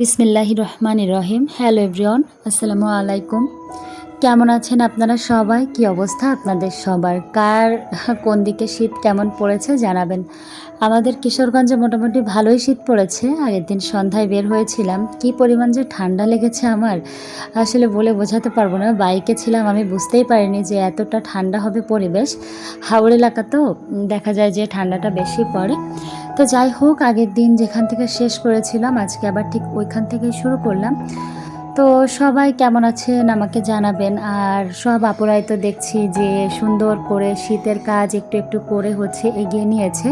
বিসমিল্লাহি রহমান রহিম। Hello everyone আসসালামু আলাইকুম। কেমন আছেন আপনারা সবাই? কি অবস্থা আপনাদের সবার? কার, কোন দিকে শীত কেমন পড়েছে জানাবেন। আমাদের কিশোরগঞ্জে মোটামুটি ভালোই শীত পড়েছে। আগের দিন সন্ধ্যায় বের হয়েছিলাম। কি পরিমাণ যে ঠান্ডা লেগেছে আমার, আসলে বলে বোঝাতে পারব না। বাইকে ছিলাম, আমি বুঝতেই পারিনি যে এতটা ঠান্ডা হবে পরিবেশ। হাওড় এলাকা তো দেখা যায় যে ঠান্ডাটা বেশি পড়ে। তো যাই হোক, আগের দিন যেখান থেকে শেষ করেছিলাম, আজকে আবার ঠিক ওইখান থেকেই শুরু করলাম। তো সবাই কেমন আছেন? আমাকে জানাবেন। আর সব আপুরাই তো দেখছি যে সুন্দর করে শীতের কাজ একটু একটু করে হচ্ছে এগিয়ে নিয়েছে।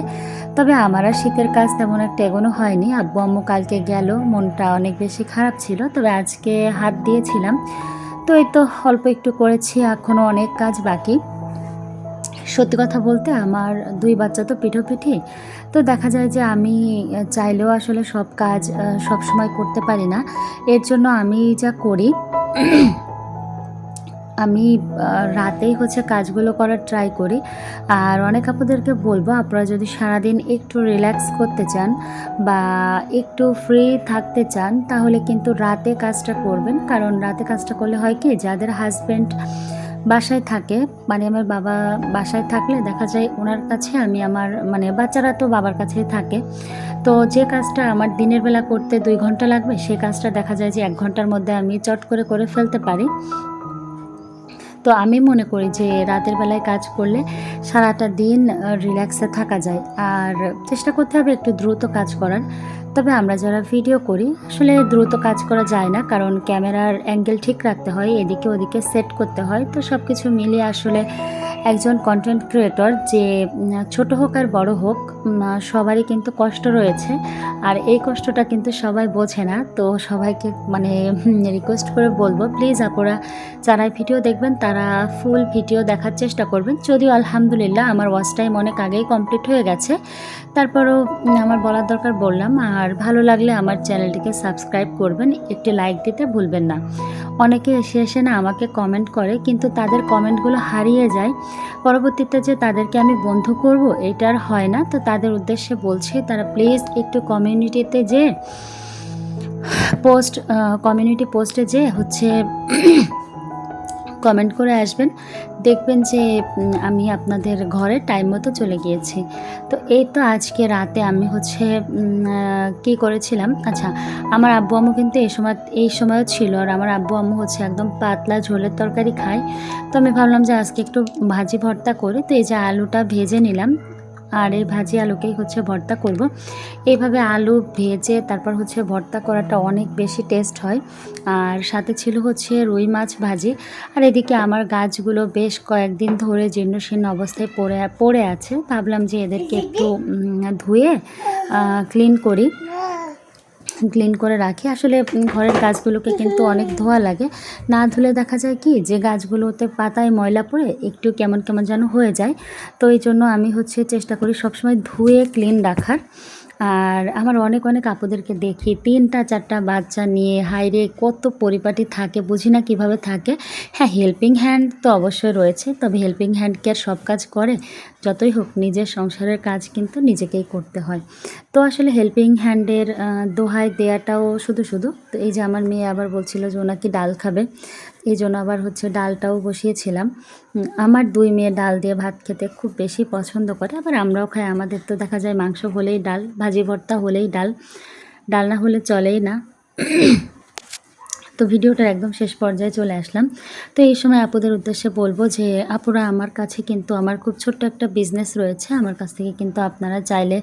তবে আমার আর শীতের কাজ তেমন একটা এগোনো হয়নি। আব্বু আম্মু কালকে গেল, মনটা অনেক বেশি খারাপ ছিল, তবে আজকে হাত দিয়েছিলাম। তো এই তো অল্প একটু করেছি এখনও অনেক কাজ বাকি। সত্যি কথা বলতে আমার দুই বাচ্চা তো পিঠোপিঠি। তো দেখা যায় যে আমি চাইলেও আসলে সব কাজ সব সময় করতে পারি না। এর জন্য আমি যা করি, আমি রাতেই হচ্ছে কাজগুলো করার ট্রাই করি। আর অনেক আপুদেরকে বলব, আপনারা যদি সারাদিন একটু রিল্যাক্স করতে চান বা একটু ফ্রি থাকতে চান, তাহলে কিন্তু রাতে কাজটা করবেন। কারণ রাতে কাজটা করলে হয় কি, যাদের হাজব্যান্ড বাসায় থাকে মানে আমার বাবা বাসায় থাকলে দেখা যায় ওনার কাছে আমি আমার মানে বাচ্চারা তো বাবার কাছেই থাকে। তো যে কাজটা আমার দিনের বেলা করতে দুই ঘণ্টা লাগবে সেই কাজটা দেখা যায় যে এক ঘণ্টার মধ্যে আমি চট করে করে ফেলতে পারি। তো আমি মনে করি যে রাতের বেলায় কাজ করলে সারাটা দিন রিল্যাক্সে থাকা যায়। আর চেষ্টা করতে হবে একটু দ্রুত কাজ করার। তবে আমরা যারা ভিডিও করি, আসলে দ্রুত কাজ করা যায় না, কারণ ক্যামেরার অ্যাঙ্গেল ঠিক রাখতে হয়, এদিকে ওদিকে সেট করতে হয়। তো সব কিছু মিলিয়ে আসলে একজন কন্টেন্ট ক্রিয়েটর যে ছোট হোক আর বড় হোক সবারই কিন্তু কষ্ট রয়েছে। আর এই কষ্টটা কিন্তু সবাই বোঝে না। তো সবাইকে মানে রিকোয়েস্ট করে বলব প্লিজ আপনারা যারা ভিডিও দেখবেন, তারা ফুল ভিডিও দেখার চেষ্টা করবেন। যদিও আলহামদুলিল্লাহ, আমার ওয়াচ টাইম অনেক আগেই কমপ্লিট হয়ে গেছে। তারপরও আমার বলার দরকার বললাম, আর ভালো লাগলে আমার চ্যানেলটিকে সাবস্ক্রাইব করবেন, একটি লাইক দিতে ভুলবেন না। অনেকে এসে এসে না আমাকে কমেন্ট করে, কিন্তু তাদের কমেন্টগুলো হারিয়ে যায়। পরবর্তীতে যে তাদেরকে আমি বন্ধু করব এটার হয় না। তো তাদের উদ্দেশ্যে বলছি, তারা প্লিজ একটু কমিউনিটিতে যে, পোস্ট কমিউনিটি পোস্টে যে হচ্ছে কমেন্ট করে আসবেন। দেখবেন যে আমি আপনাদের ঘরে টাইম মতো চলে গিয়েছি। তো এই তো আজকে রাতে আমি হচ্ছে কি করেছিলাম? আচ্ছা আমার আব্বু আম্মু কিন্তু এই সময়, এই সময়ও ছিল আর আমার আব্বু আম্মু হচ্ছে একদম পাতলা ঝোলের তরকারি খায়। তো আমি ভাবলাম যে আজকে একটু ভাজি ভর্তা করে। তো এই যে আলুটা ভেজে নিলাম। আর এই ভাজি আলুকেই হচ্ছে ভর্তা করব। এইভাবে আলু ভেজে তারপর হচ্ছে ভর্তা করাটা অনেক বেশি টেস্ট হয়। আর সাথে ছিল হচ্ছে রুই মাছ ভাজি। আর এদিকে আমার গাছগুলো বেশ কয়েকদিন ধরে জীর্ণশীর্ণ অবস্থায় পড়ে পড়ে আছে। ভাবলাম যে এদেরকে একটু ধুয়ে ক্লিন করি। ক্লিন করে রাখি। আসলে ঘরের গাছগুলোকে কিন্তু অনেক ধোয়া লাগে। না ধুলে দেখা যায় কি, যে গাছগুলোতে পাতায় ময়লা পড়ে একটু কেমন কেমন যেন হয়ে যায়। তো এই জন্য আমি হচ্ছে চেষ্টা করি সবসময় ধুয়ে ক্লিন রাখার। আর আমার অনেক অনেক আপুদেরকে দেখি, তিনটা, চারটা বাচ্চা নিয়ে হাইরে কত পরিপাটি থাকে, বুঝি না কীভাবে থাকে। হ্যাঁ হেল্পিং হ্যান্ড তো অবশ্যই রয়েছে, তবে হেল্পিং হ্যান্ড কি আর সব কাজ করে, যতই হোক নিজের সংসারের কাজ কিন্তু নিজেকেই করতে হয়। তো আসলে হেল্পিং হ্যান্ডের দোহাই দেয়াটাও শুধু শুধু। তো এই যে আমার মেয়ে আবার বলছিল যে ওনাকে ডাল খাবে। এই জন্য আবার হচ্ছে ডালটাও বসিয়েছিলাম। আমার দুই মেয়ে ডাল দিয়ে ভাত খেতে খুব বেশি পছন্দ করে, আবার আমরাও খাই। আমাদের তো দেখা যায় মাংস হলেই ডাল, ভাজি ভর্তা হলেই ডাল। ডাল না হলে চলেই না। তো ভিডিওটার একদম শেষ পর্যায়ে চলে আসলাম। তো এই সময় আপুদের উদ্দেশ্যে বলব যে, আপুরা আমার কাছে কিন্তু আমার খুব ছোট্ট একটা বিজনেস রয়েছে। আমার কাছ থেকে কিন্তু আপনারা চাইলে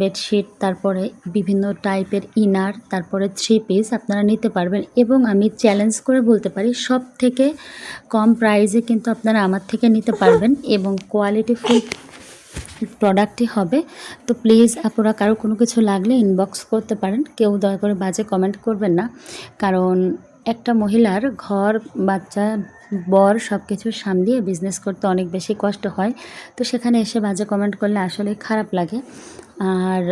বেডশিট তারপরে বিভিন্ন টাইপের ইনার তারপরে থ্রি পিস আপনারা নিতে পারবেন। এবং আমি চ্যালেঞ্জ করে বলতে পারি সব থেকে কম প্রাইসে কিন্তু আপনারা আমার থেকে নিতে পারবেন। এবং কোয়ালিটি ফুল প্রোডাক্টই হবে। তো প্লিজ আপনারা কারও কোনো কিছু লাগলে ইনবক্স করতে পারেন। কেউ দয়া করে বাজে কমেন্ট করবেন না। কারণ একটা মহিলার ঘর, বাচ্চা, বর সব কিছু সামলিয়ে বিজনেস করতে অনেক বেশি কষ্ট হয়। তো সেখানে এসে বাজে কমেন্ট করলে আসলে খারাপ লাগে। আর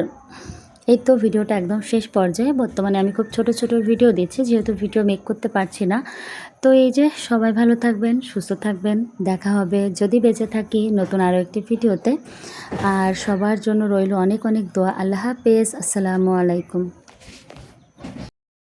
এই তো ভিডিওটা একদম শেষ পর্যায়ে। বর্তমানে আমি খুব ছোট ছোট ভিডিও দিচ্ছি, যেহেতু ভিডিও মেক করতে পারছি না। তো এই যে সবাই ভালো থাকবেন, সুস্থ থাকবেন, দেখা হবে যদি বেঁচে থাকি নতুন আরও একটি ভিডিওতে। আর সবার জন্য রইল অনেক অনেক দোয়া। আল্লাহ হাফেজ। আসসালামু আলাইকুম।